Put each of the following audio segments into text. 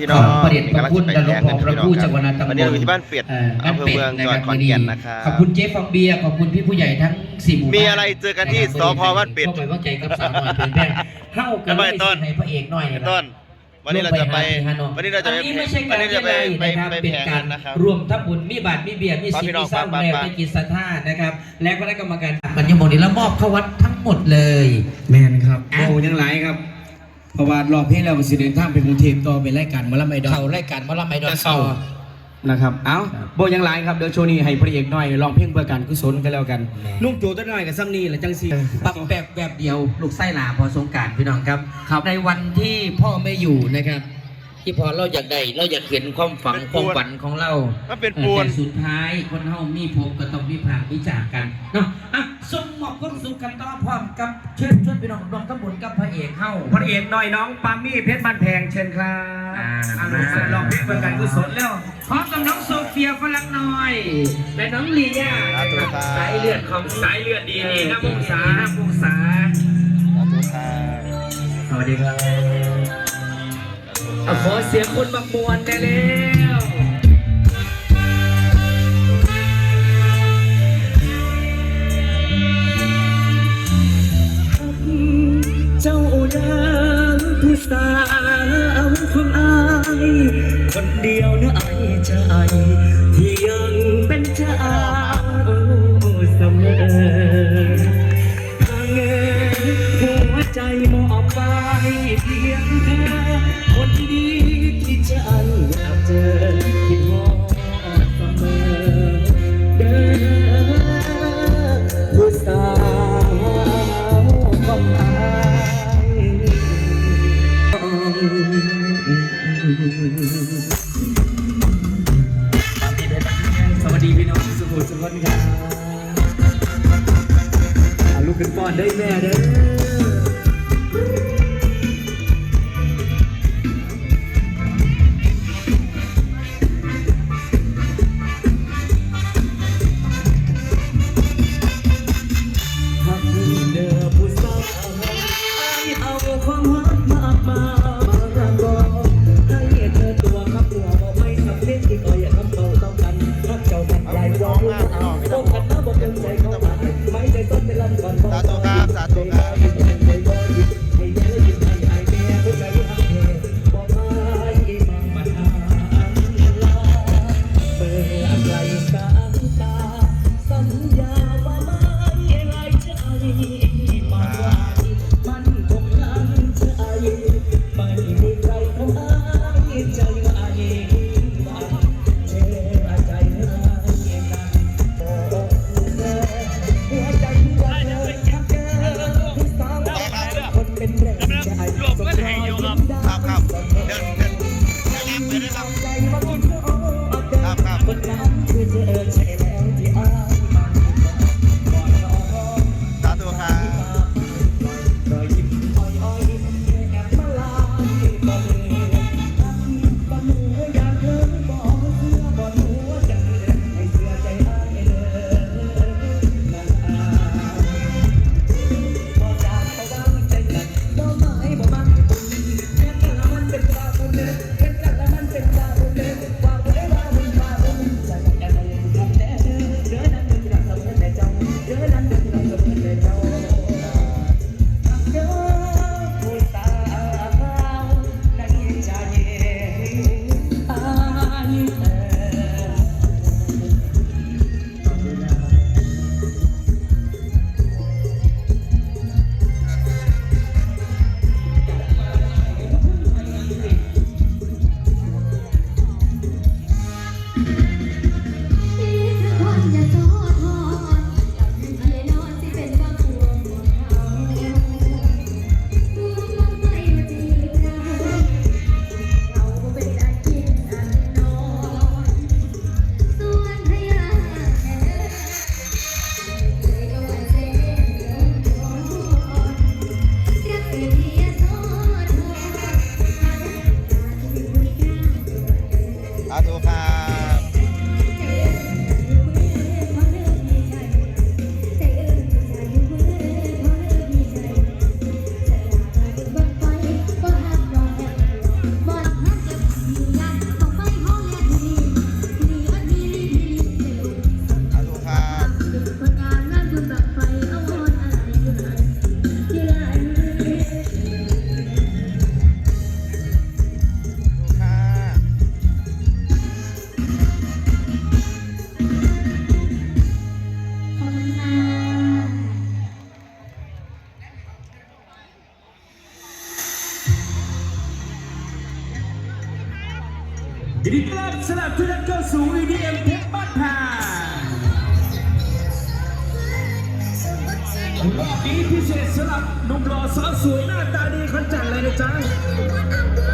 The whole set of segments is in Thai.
พี่น้องประเด็นพระพุทธกำและลังหลวงจะไปพ่อพระแข่งผู้กันจังหวัดนนทบุรีวันนี้เราอยู่ที่บ้านเป็ดบ้านอำเภอเป็ดเมืองนะจังหควัรัดบขอนแก่นนะครับขอบคุณเจ๊ฟองเบียร์ขอบคุณพี่ผู้ใหญ่ทั้งสี่หมู่บ้านมีอะไรเจอกันที่สพบ้านเป็ดเข้าไปว่าใจกับสาวน้อยเป็นแม่เข้ากันไปต้นให้พระเอกหน่อยะครับต้นวันนี้เราจะไปลงหาฮานอยวันนี้เราจะไปอันนี้ไม่ใช่วักานรนี้จะไปเรียไปรัยนะครับไปเป็นแข่งกากัรนนะครับรวมทัพบุญมีบาทมีเบียร์มีไปสิ่งพี่น้องมีสร้างไปแรงไปในกิจสถานนะครับ และคณะกรรมการมันยังหมดนี้แล้วมอบเข้าวัดทั้งหมดเลยแมนครับอะโอ้ยังหลายครับ เพราะว่ารอบเพลงแล้วก็สิเดินทางไปกรุงเทพต่อเป็นรายการหมอลำไอดอล เขารายการหมอลำไอดอลจะเข้า นะครับ เอ้าโบยังหลายครับ เดี๋ยวโชว์นี้ให้พระเอกหน่อยลองเพลงเพื่อการกุศลกันแล้วกัน นุ่งโจตัวหน่อยกับซ้ำนี่แหละจังสีปรับแบบแบบเดียว ลูกไส้หลาพอสงกรารพี่น้องครับ ในวันที่พ่อไม่อยู่นะครับ ที่พอเราอยากได้เราอยากเห็นความฝันเป็นคปูวามนฝันของเรามันเป็นปูนแต่สุดท้ายคนเฮามีพบก็ต้องมีผ่านวิจากกันเนาะอะส่งมอบความสุขกันต่อพร้อมกับเชิญชวนพี่น้องรวมทั้งบุญกับพระเอกเฮาพระเอกหน่อยน้องปามี่เพชรบ้านแพงเชิญครับอ่าเอาลูกมาลองเพลงเพื่อการกุศลแล้วพร้อมกับน้องโซเฟียฝรั่งน้อย และน้องลีย่าสาธุครับสายเลือดของสายเลือดดีนี่นะมุงสานะมุงสาสาธุครับสวัสดีครับ เอาขอเสียงคนบักมวนได้แล้วเจ้าโอดางผู้สาวของอาย คนเดียวเนะไอายใจ ที่ยังเป็นเจ้าเสมอ ขึ้นป้อนได้แม่เด้อ Lo love la สลับทุกท่านเข้าสู่ EDM เพชรบ้านแพงรอบนี้พิเศษสลับหนุ่มหล่อสาวสวยหน้าตาดีคนจัดเลยนะจ๊ะ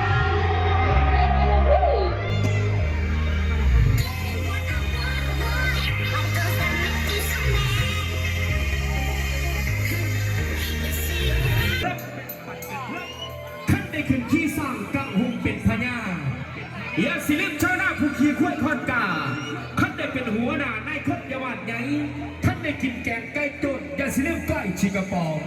ขี่วยคอนกาท่านได้เป็นหัวหน้านายคนยาวาดใหญ่ท่านได้กินแกงไก่ต้นยาสิลืมก้อยชิกาปอง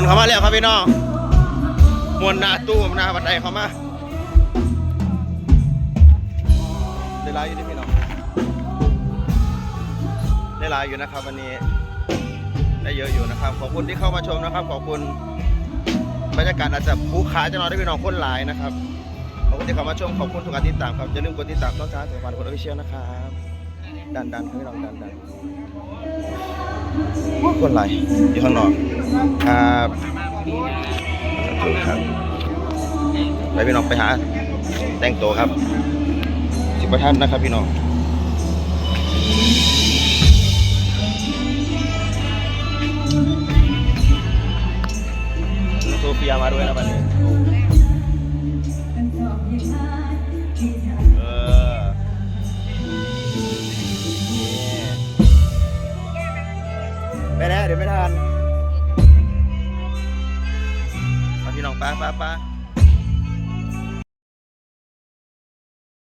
วนเข้ามาแล้วครับพี่น้องมวนหน้าตู้หน้าบันไดเข้ามาได้ไลฟ์อยู่ที่พี่น้องได้ไลฟ์อยู่นะครับวันนี้ได้เยอะอยู่นะครับ ขอบคุณที่เข้ามาชมนะครับ ขอบคุณบรรยากาศอาจจะผู้ขาจะนอนได้พี่น้องคนหลายนะครับขอบคุณที่เข้ามาชมขอบคุณทุกการติดตามครับอย่าลืมกดติดตามต้องจ้าถึงวันคนออฟฟิเชียลนะครับดันดันให้เราดันดัน คนหลายอยู่ข้างนอกครับขอบคุณครับไปพี่น้องไปหา แต่งตัวครับ สิบประทัดนะครับพี่น้องโซเฟียมาด้วยนะวันนี้ Mà